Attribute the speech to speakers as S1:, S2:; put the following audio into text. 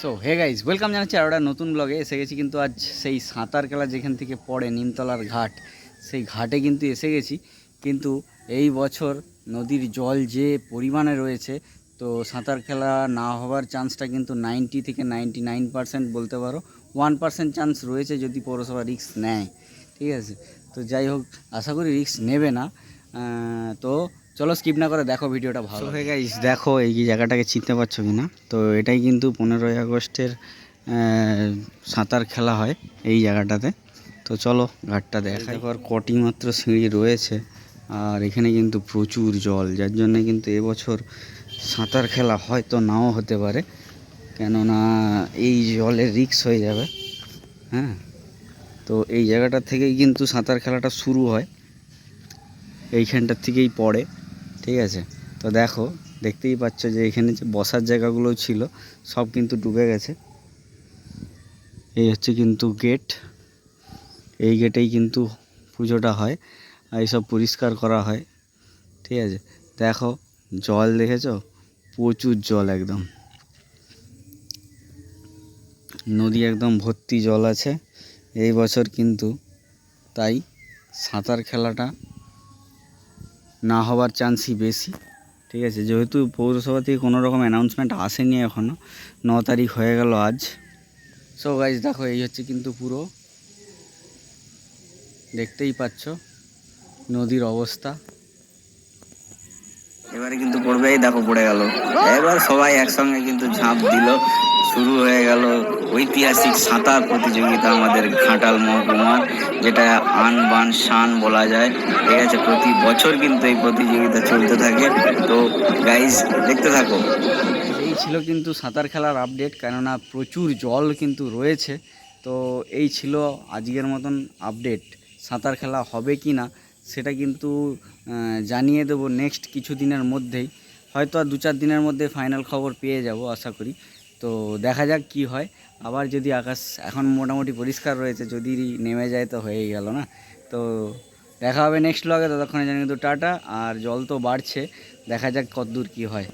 S1: So hey guys welcome জানাচ্ছি আর একটা নতুন ব্লগে এসে গেছি কিন্তু আজ সেই সাঁতার খেলা যেখান থেকে পড়ে, নিমতলার ঘাট, সেই ঘাটে কিন্তু এসে গেছি। কিন্তু এই বছর নদীর জল যে পরিমাণে রয়েছে তো সাঁতার খেলা না হওয়ার চান্সটা কিন্তু নাইনটি থেকে নাইনটি নাইন পার্সেন্ট বলতে পারো। ওয়ান পার্সেন্ট চান্স রয়েছে যদি পৌরসভা রিক্স নেয়। ঠিক আছে? তো যাই হোক আশা করি রিস্ক নেবে না। তো চলো স্কিপ না করে দেখো ভিডিওটা ভালো। হয়ে গাইস দেখো এই জায়গাটাকে চিনতে পারছ কি না তো এটাই কিন্তু পনেরোই আগস্টের সাঁতার খেলা হয় এই জায়গাটাতে। তো চলো ঘাটটা দেখা আর কটি মাত্র সিঁড়ি রয়েছে। আর এখানে কিন্তু প্রচুর জল যার জন্য কিন্তু এবছর সাঁতার খেলা হয়তো নাও হতে পারে, কেননা এই জলের রিক্স হয়ে যাবে হ্যাঁ? তো এই জায়গাটা থেকেই কিন্তু সাঁতার খেলাটা শুরু হয় এইখানটার থেকেই পড়ে, ঠিক আছে? তো দেখো, দেখতেই পাচ্ছ যে এখানে যে বসার জায়গাগুলো ছিল, সব কিন্তু ডুবে গেছে। এই হচ্ছে কিন্তু গেট, এই গেটেই কিন্তু পুজোটা হয় আর এইসব পরিষ্কার করা হয়, ঠিক আছে? দেখো জল দেখেছ? প্রচুর জল একদম। নদী একদম ভর্তি জল আছে। এই বছর কিন্তু তাই সাঁতার খেলাটা না হওয়ার চান্সই বেশি। ঠিক আছে, যেহেতু পৌরসভা থেকে কোনো রকম অ্যানাউন্সমেন্ট আসেনি এখনও ন তারিখ হয়ে গেল আজ। সো গাইজ দেখো, এই হচ্ছে কিন্তু পুরো। দেখতেই পাচ্ছ নদীর অবস্থা। এবারে কিন্তু পড়বেই, দেখো পড়ে গেল। এবার সবাই একসঙ্গে কিন্তু ঝাঁপ দিল। শুরু হয়ে গেল ঐতিহাসিক সাঁতার প্রতিযোগিতা আমাদের ঘাটাল মহকুমার, যেটা আন বান শান বলা যায়। ঠিক আছে, প্রতি বছর কিন্তু এই প্রতিযোগিতা চলতে থাকে। তো গাইজ দেখতে থাকো। এই ছিল কিন্তু সাঁতার খেলার আপডেট কেননা প্রচুর জল কিন্তু রয়েছে। তো এই ছিল আজকের মতন আপডেট সাঁতার খেলা হবে কি না সেটা কিন্তু জানিয়ে দেবো নেক্সট কিছু দিনের মধ্যেই। হয়তো আর দু চার দিনের মধ্যে ফাইনাল খবর পেয়ে যাব, আশা করি। তো দেখা যাক কি হয়। আবার যদি আকাশ এখন মোটামুটি পরিষ্কার রয়েছে, যদি নেমে যায় তো হয়েই গেল না। তো দেখা হবে নেক্সট ব্লগে ততক্ষণে জানি কিন্তু টাটা। আর জল তো বাড়ছে। দেখা যাক কতদূর কী হয়।